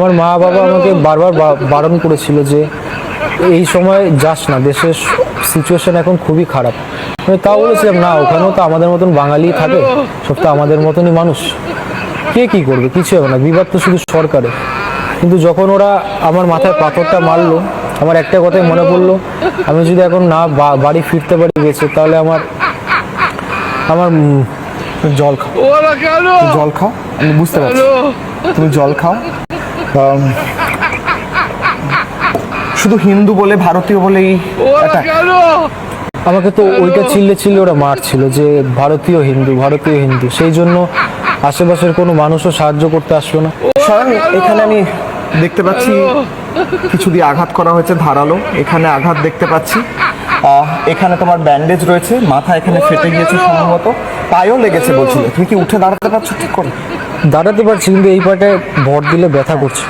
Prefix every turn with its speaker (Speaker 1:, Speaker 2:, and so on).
Speaker 1: আমার মা বাবা আমাকে বারবার বারণ করেছিল যে এই সময় যাস না দেশের সিচুয়েশন এখন খুবই খারাপ। আমি তাও বলেছিলাম না ওখানেও তো আমাদের মতন বাঙালি থাকে সব তো আমাদের মতনই মানুষ। কে কি করবে? কিছু হবে না বিবাদ তো শুধু সরকারে কিন্তু যখন ওরা আমার মাথায় পাথরটা মারলো আমার একটা কথাই মনে পড়ল আমি যদি এখন না বাড়ি ফিরতে পারি গেছে তাহলে আমার আমার
Speaker 2: জল খাও। জল খাও? আমি বুঝতে পারছি। তুমি জল খাও? শুধু হিন্দু বলে ভারতীয় বলেই
Speaker 1: আমাকে তো ওইটা চিল্লে চিল্লে ওরা মারছিল যে ভারতীয় হিন্দু ভারতীয় হিন্দু। সেই জন্য আশেপাশের কোনো মানুষও সাহায্য করতে আসলো না।
Speaker 2: স্বয়ং এখানে আমি দেখতে পাচ্ছি কিছু দিয়ে আঘাত করা হয়েছে ধারালো। এখানে আঘাত দেখতে পাচ্ছি। আহ, এখানে তোমার ব্যান্ডেজ রয়েছে মাথা এখানে ফেটে গিয়েছে সম্ভবত। পায়েও লেগেছে বলছিলে। তুমি কি উঠে দাঁড়াতে পারছ? ঠিক করে।
Speaker 1: দাঁড়াতে পারছি কিন্তু এই পাটে ভর দিলে ব্যথা করছে।